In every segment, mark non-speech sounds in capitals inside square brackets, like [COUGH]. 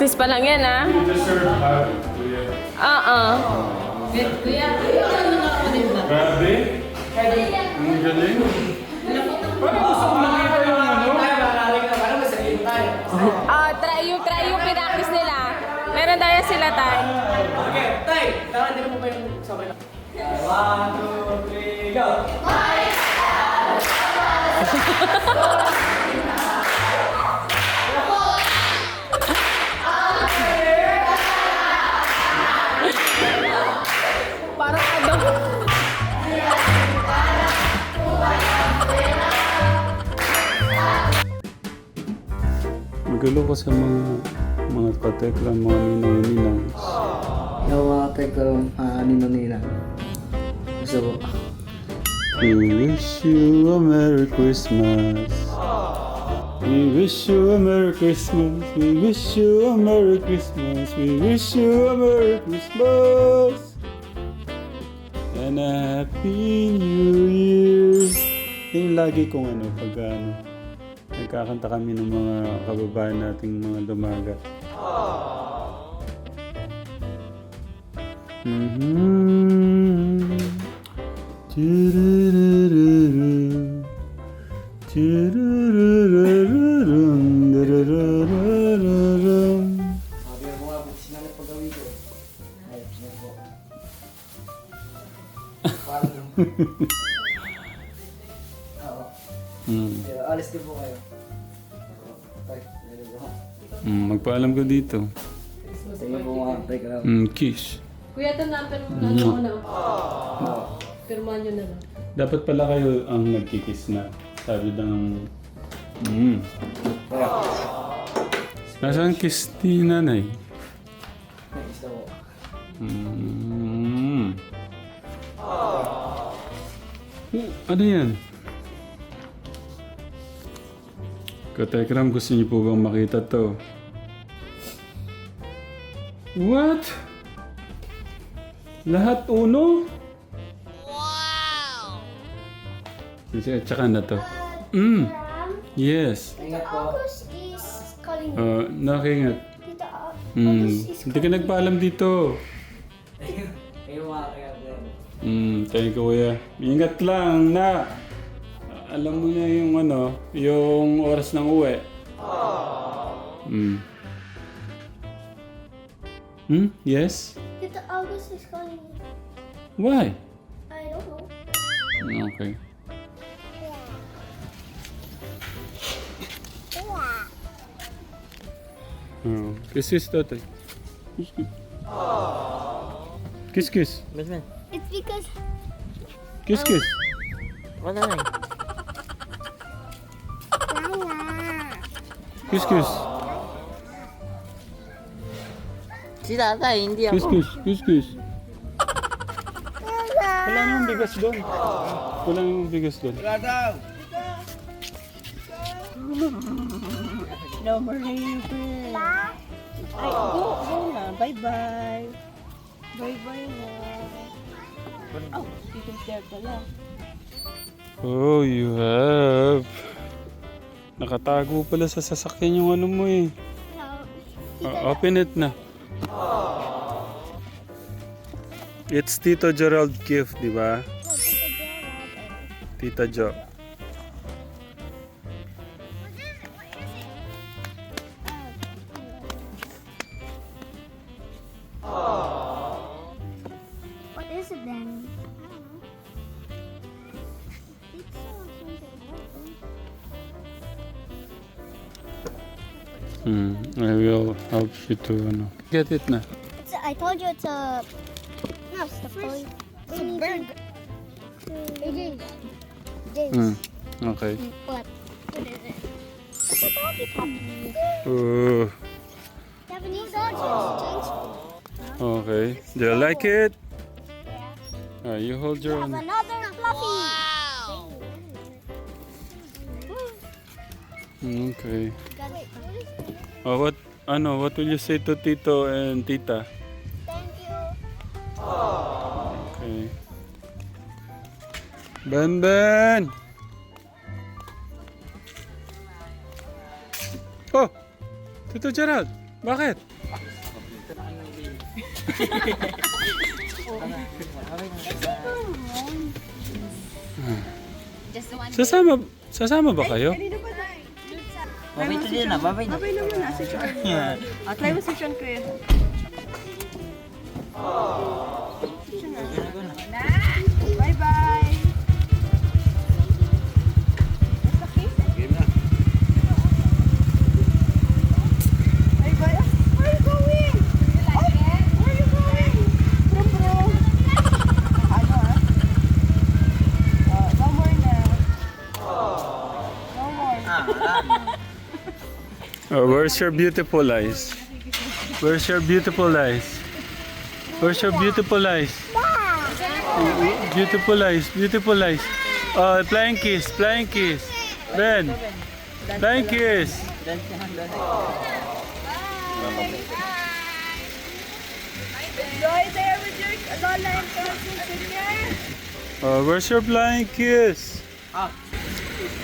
Practice pa lang yan, ah. Just serve hot, kuya. Oo. Grabe. Ang galing. Parang gusto ko makita yung ano. Ah, try yung, try yung pinakis nila. Meron tayo sila, Tay. Okay, tay! Tara, hindi mo pa yung sabay na. One, two, three, go! Parang [LAUGHS] Magulo ko sa mga mga katekla, mga ninong-ninang. Yung mga ko, uh, nino-nina. Gusto ko. We wish you a Merry Christmas. We wish you a Merry Christmas. We wish you a Merry Christmas. We wish you a Merry Christmas. And a Happy New Year. Yung lagi kong ano, pag ano, nagkakanta kami ng mga kababayan nating mga lumaga. Mm-hmm. Tururururum. Mm, magpaalam ko dito. Po mga tay ka lang. Mm, kiss. Kuya, ito na. Pero ano na. Nyo na lang. Dapat pala kayo ang nagkikiss na. Sabi ng... Mm. Nasaan kiss ni nanay? Gusto ko. Mm. Oh, ano yan? Katekram, gusto niyo po bang makita to? What? Lahat uno? Wow! Tsaka na to. Mm. Yes. Po. August is calling you. Uh, nakingat. Tita Au- Mm. August is Hindi ka nagpaalam dito. Hmm, thank you kuya. Ingat lang na. Alam mo na yung ano, yung oras ng uwi. Hmm. Hmm? Yes? Tita August is calling you. Why? I don't know. Okay. Oh. Kiss kiss tatay. Kiss kiss. Kiss kiss. Basman, It's because Kiss kiss. wala na Kiss kiss. Si tatay, hindi Kiss kiss. Kiss kiss. Wala nang bigas doon. Wala nang bigas doon. No more labor. Ay, go, go na. Bye-bye. Bye-bye na. Oh, dito there pala. Oh, you have. Nakatago pala sa sasakyan yung ano mo eh. Uh, open it na. It's Tito Gerald gift, di ba? Tita Jo. Hmm, I will help you to ano. Get it now. It's a, I told you it's a no, it's the toy. It's a bird. It is. This. Hmm, okay. What? What is it? It's a doggy puppy. Uh, Japanese dogs. okay. Do you like it? Yeah. Uh, you hold your Have own. another fluffy. Okay. Oh, what, ano, what will you say to Tito and Tita? Thank you. Okay. Ben Ben! Oh! Tito Gerald! Bakit? Sasama, sasama ba kayo? Babay to din na, babay na. Babay na muna si Sean. At try mo si Sean, kuya. Sean where's your beautiful eyes? Where's your beautiful eyes? Where's your beautiful eyes? Beautiful eyes, beautiful eyes. Oh, flying kiss, flying kiss. Ben, flying kiss. Enjoy there with your Lola and cousins. Oh, where's your flying kiss?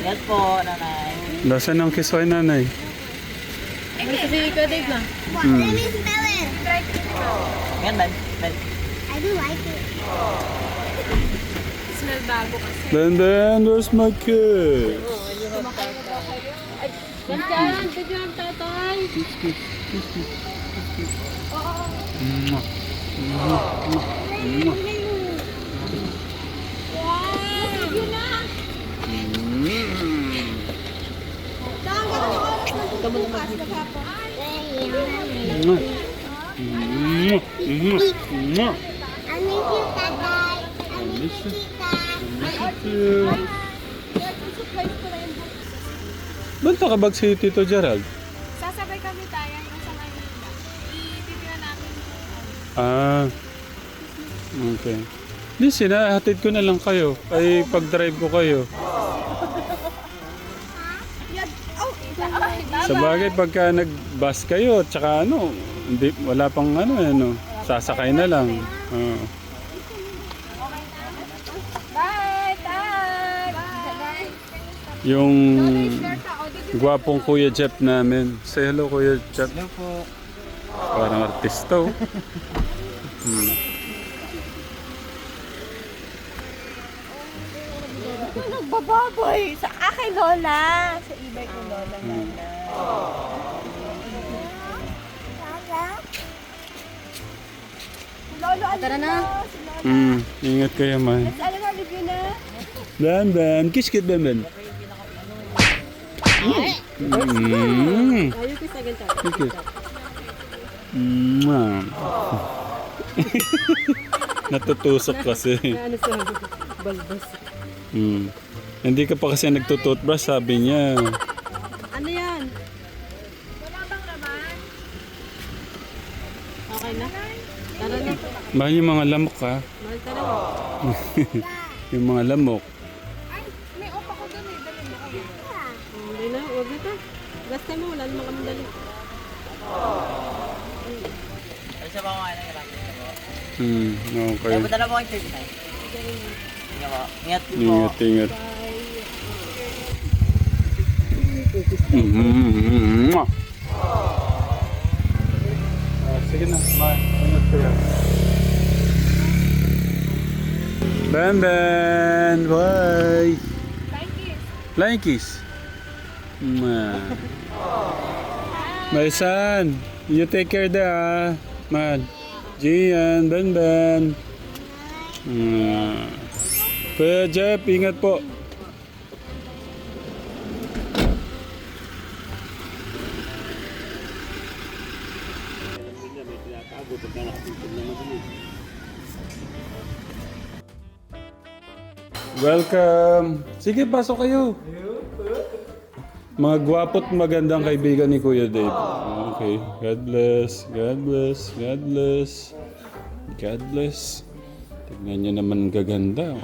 Ingat po, nanay. Nasaan ang kiss kay nanay? Kasi ikaw, Dave na? What? Let me smell it. Yan, man. I do like it. Smell bago kasi. Then, then, where's my kiss? Ganyan, did you have tatay? Mwah. Mwah. Mwah. Mwah. Mwah. I miss you, Tatay. I miss you. Tita. Ba't nakabag si Tito Gerald? Sasabay kami tayo hanggang sa Manila. Ititinan namin Ah. Okay. Di, sinahatid ko na lang kayo. Ay, pag-drive ko kayo. Sa bagay, pagka nag-bus kayo, tsaka ano, hindi, wala pang ano, ano, sasakay na lang. Oo. Bye! Tag! Bye! Yung gwapong Kuya Jeff namin. Say hello, Kuya Jeff. Hello po. Parang artista, oh. Hmm. Nagbababoy sa akin, Lola. Sa ibay ko, Lola. Lola. Tara na. Hmm. Ingat kayo, man. Ano nga, review na? Ben, Ben. Kiss kit, Ben, Ben. Mm. Ayaw ko sa ganito. Kiss. Mwah. [LAUGHS] Natutusok kasi. Ano? Balbas. Hmm. Hindi ka pa kasi nagtututbrush, sabi niya. Ano yan? Okay na? Tara na. Mahal yung mga lamok ha. Mahal ka na. [LAUGHS] yung mga lamok. May opa ko dun eh. Dali mo kayo. Hindi na, huwag na to. Last time mo, wala naman kami dali. Ay, sa mga ano, grabe. Hmm, okay. Ay, padala mo kayo 39. Ingat po. Ingat po. Ingat, ingat. Mm-hmm. Ah, sige na, ma. Ingat kayo. Ben Ben, bye. Flying kiss. Mwah. My son, you take care there, ah. Man. Gian, Ben Ben. Mwah. Kuya Jeff, ingat po. Welcome! Sige, pasok kayo. Mga gwapo't magandang kaibigan ni Kuya Dave. Okay. God bless. God bless. God bless. God bless. Tignan niyo naman gaganda.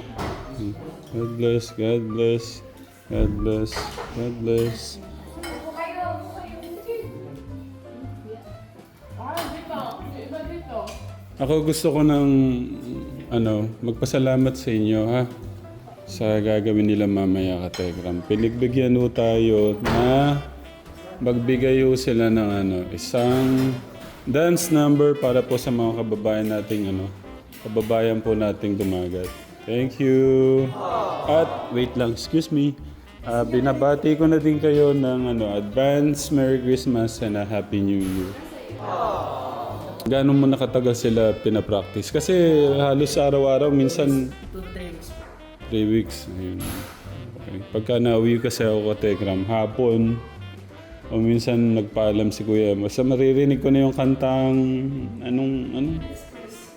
God bless. God bless. God bless. God bless. Ako gusto ko ng ano, magpasalamat sa inyo ha sa gagawin nila mamaya ka Telegram. Pinagbigyan ho tayo na magbigay ho sila ng ano, isang dance number para po sa mga kababayan nating ano, kababayan po nating dumagat. Thank you. At wait lang, excuse me. Ah, binabati ko na din kayo ng ano, advance Merry Christmas and a Happy New Year. Gano'n mo nakatagal sila pinapractice? Kasi halos araw-araw, minsan 2 to 3 weeks. 3 weeks. Ayun. Okay. Pagka nauwi kasi ako ka Telegram, hapon, o minsan nagpaalam si Kuya, basta maririnig ko na yung kantang, anong, ano?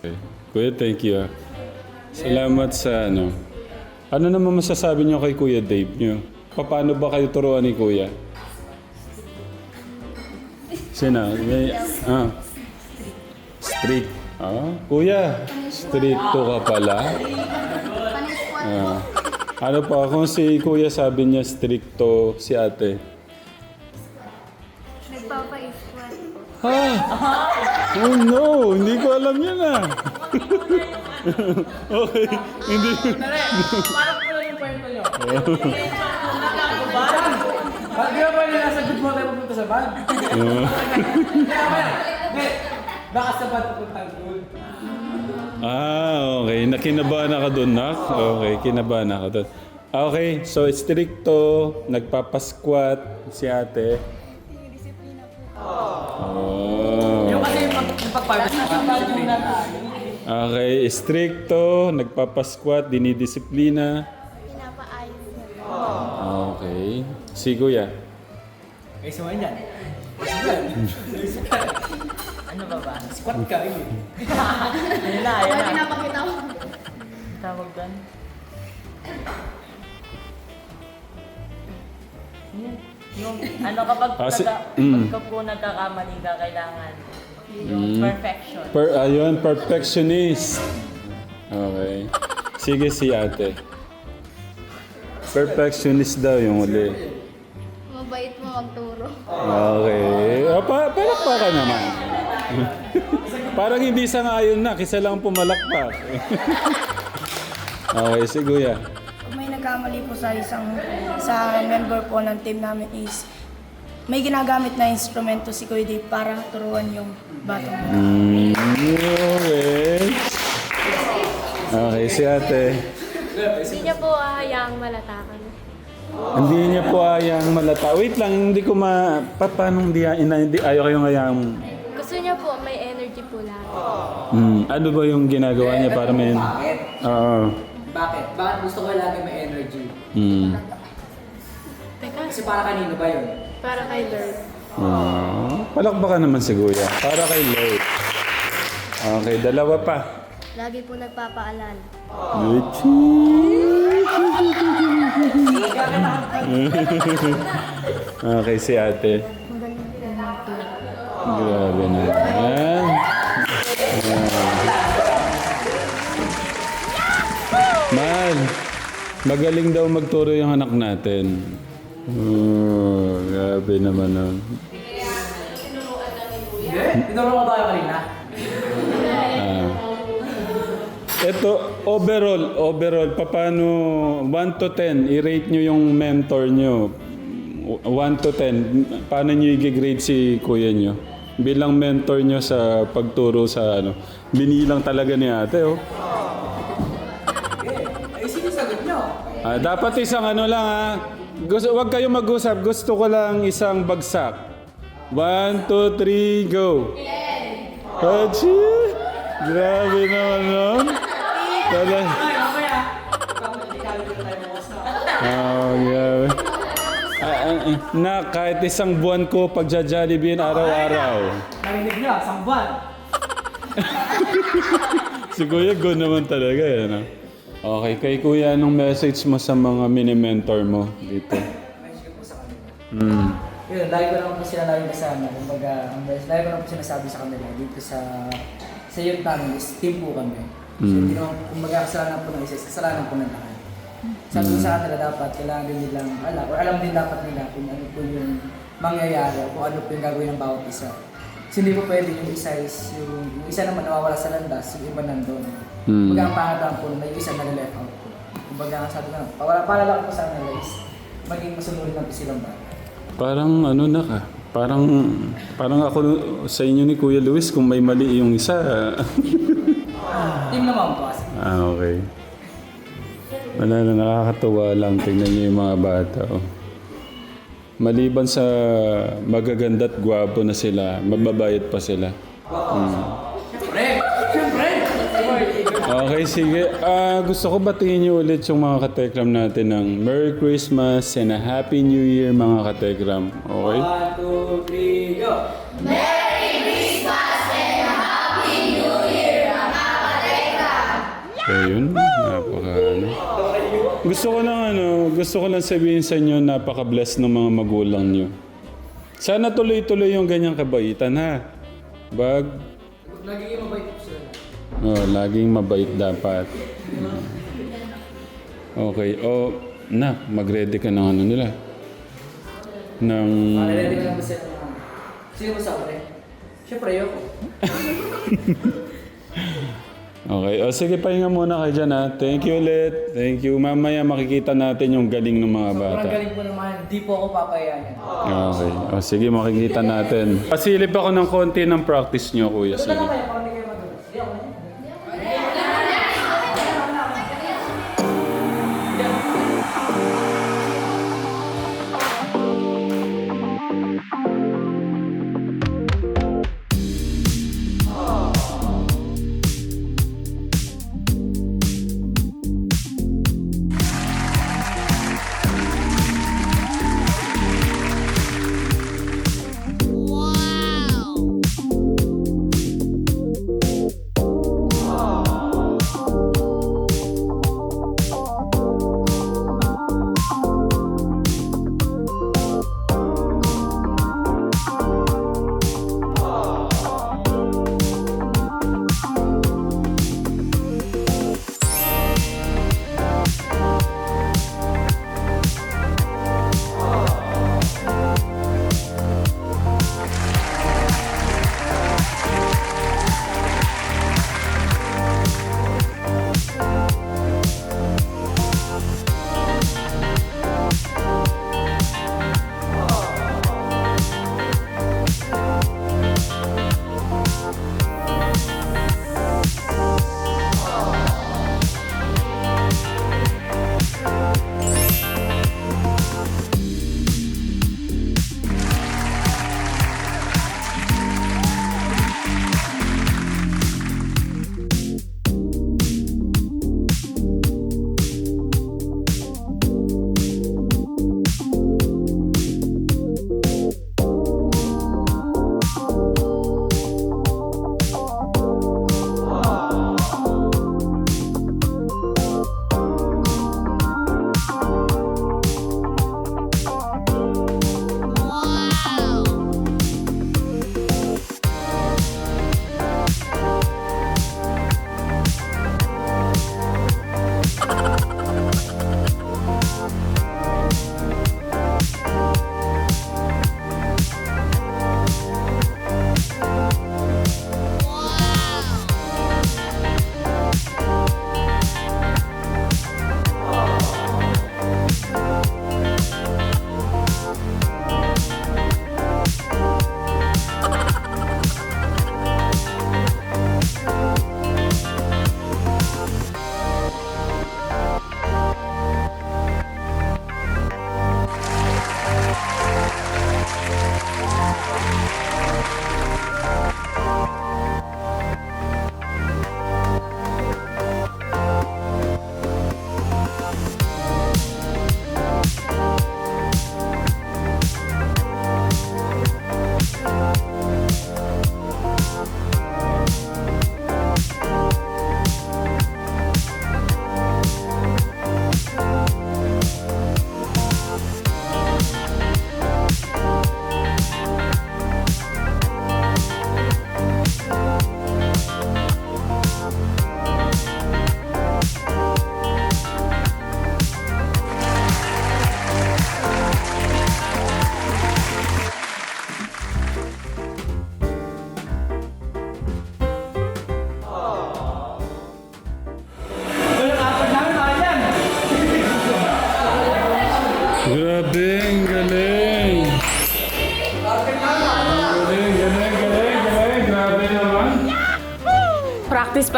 Okay. Kuya, thank you ah. Salamat sa ano. Ano naman masasabi niyo kay Kuya Dave niyo? Paano ba kayo turuan ni Kuya? Sina? May, ah. Strict. Ah, kuya, stricto ka pala. Ano pa, kung si kuya sabi niya stricto si ate. Nagpapa-squat po. Ha? Oh no, hindi ko alam yan ah. [LAUGHS] okay, hindi. Dali, parang ko lang yung kwento nyo. Bag? Ba't di ba pwede nasa good mo tayo pupunta sa bag? [LAUGHS] Hindi. Baka sa bag pupunta ang good. Ah, okay. Nakinabahan ako doon, nak. Okay, kinabahan ako doon. Okay, so stricto, nagpapasquat si ate. Oh. Yung kasi yung pag- yung pag-party sa Okay, stricto, nagpapasquat, dinidisiplina. Pinapaayos niya. Okay. Si kuya. Okay, so yan. [LAUGHS] ano ba ba? Squat ka, eh. Ayun na, ayun na. Pinapakita ko. Tawag doon. Yung ano kapag Ah, si- nagka, mm. pagka po nagkakamali ka, kailangan yung perfection. Per, ayun, perfectionist. Okay. Sige si ate. Perfectionist daw yung uli. Mabait mo magturo. Okay. O, pa, palakpakan naman. Parang hindi sangayon na, kisa lang pumalakpak. [LAUGHS] okay, si kuya. Pag may nagkamali po sa isang sa member po ng team namin is may ginagamit na instrumento si Kuya Dave para turuan yung batang. Mm, okay. Okay, si ate. Hindi niya po hahayaang malatakan. Hindi niya po ayang malata. Wait lang, hindi ko ma... Pa, paano hindi, ina, hindi ayaw kayong ayang... po. Hmm, ano ba yung ginagawa niya para may... Oo. Bakit? Bakit gusto ko lagi may energy? Hmm. Teka, Kasi para kanino ba yun? para kay Lord. Ah, palakpakan naman si Kuya. Para kay Lord. Okay, dalawa pa. Lagi po nagpapaalala. [LAUGHS] okay, si ate. Grabe na. Mal, magaling daw magturo yung anak natin. Oh, grabe naman nun. Tinuro kayo kanina? Ah. Ito, overall, overall, paano 1 to 10, i-rate nyo yung mentor nyo. 1 to 10, paano nyo i-grade si kuya nyo? Bilang mentor nyo sa pagturo sa ano. Binilang talaga ni ate, oh. Eh, sige sagot nyo. Ah, dapat isang ano lang ha. Gusto, wag kayong mag-usap. Gusto ko lang isang bagsak. One, two, three, go. Hachi! Grabe naman nun. Tala. Ay, na, kahit isang buwan ko pagja-jollibee araw-araw. Narinig nyo, isang buwan. [LAUGHS] Si Kuya, go naman talaga yan. ah. Okay, kay Kuya, anong message mo sa mga mini-mentor mo dito? Hmm. Yun, lagi ko naman po sila lagi kasama. Kumbaga, ang best, lagi ko naman po sinasabi sa kanila dito sa sa youth namin is team po kami. So, Mm. hindi naman, kumbaga, kasalanan po ng isa is kasalanan po ng lahat. Sabi ko sa kanila dapat, kailangan din nilang alam, or alam din dapat nila kung ano po yung mangyayari o kung ano po yung gagawin ng bawat isa. Kasi hindi po pwede yung isa is yung, yung isa naman nawawala sa landas, yung iba nandun. Mm. Kumbaga, ang pangat lang po, may isa na left out po. Kumbaga, ang sabi ko, para, para lang po sa kanila is maging masunurin lang po silang bata. Parang ano na ka. Parang, parang ako sa inyo ni Kuya Luis kung may mali yung isa. [LAUGHS] Team naman po ah, okay. Wala na, nakakatuwa lang. Tingnan niyo yung mga bata. Oh. Maliban sa magaganda at gwapo na sila, mababayad pa sila. Siyempre! Okay, sige. Ah, gusto ko batiin niyo ulit yung mga katekram natin ng Merry Christmas and a Happy New Year mga katekram. Okay? One, two, Gusto ko lang ano, gusto ko lang sabihin sa inyo napaka-bless ng mga magulang niyo. Sana tuloy-tuloy yung ganyang kabaitan ha. Bag, Nagiging mabait sila. oh, laging mabait dapat. Okay, oh, na, mag-ready ka ng ano nila. Ng... Ready ka na ba sila? Sino ba sa akin? Siyempre, ako. [LAUGHS] Okay, o sige, pahinga muna kayo dyan ha. Thank you ulit. Thank you. Mamaya makikita natin yung galing ng mga bata. Sobrang galing po naman. Di po ako papayayan. Okay. O sige, makikita natin. Pasilip ako ng konti ng practice nyo, kuya. Sige.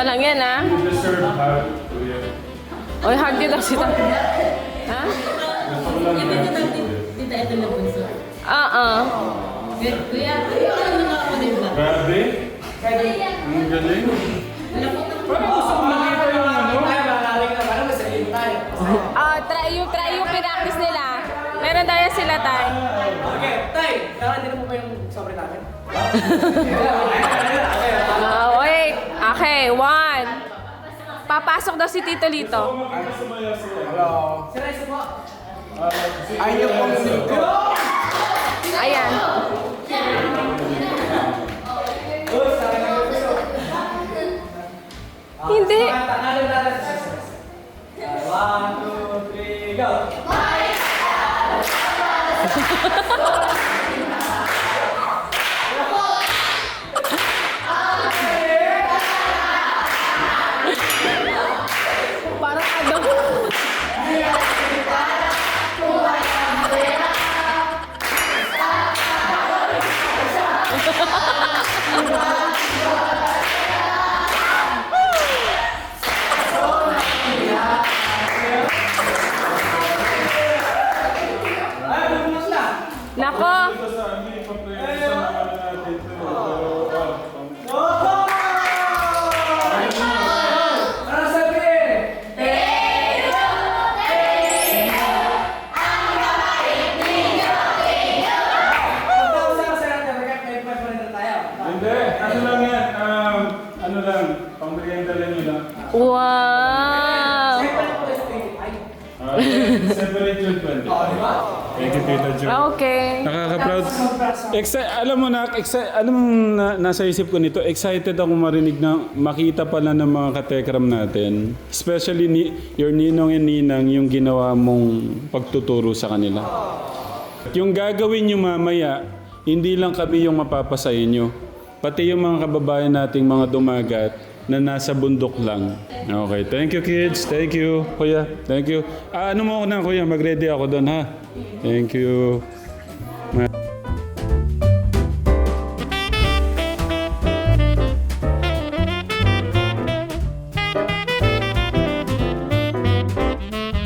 Pa lang yan, ha? Kuya. Oy, hug dito si Tita. Ha? Hindi Tita, ito na bunso. Oo. Kuya, ano nga ako din ba? Grabe. Ang galing. Parang gusto ko makita yung ano. Na. Ah, try yung, try yung pinaktis nila. Meron tayo sila, Tay. Okay, tay. Kailangan din mo pa yung sobre. [LAUGHS] Okay, one. Papasok daw si Tito Lito. Hello. Ay, yung pong dito. Ayan. Hindi. One, two, three, go. [LAUGHS] Thank you, Tita Jo. Okay. Nakaka-proud. Exci- alam mo na, exci- alam mo na, nasa isip ko nito, excited ako marinig na makita pala ng mga katekram natin. Especially ni, your ninong and ninang yung ginawa mong pagtuturo sa kanila. Yung gagawin nyo mamaya, hindi lang kami yung mapapasaya nyo. Pati yung mga kababayan nating mga dumagat na nasa bundok lang. Okay, thank you kids. Thank you, kuya. Thank you. Ah, ano mo ako na, kuya? Mag-ready ako doon, ha? Thank you.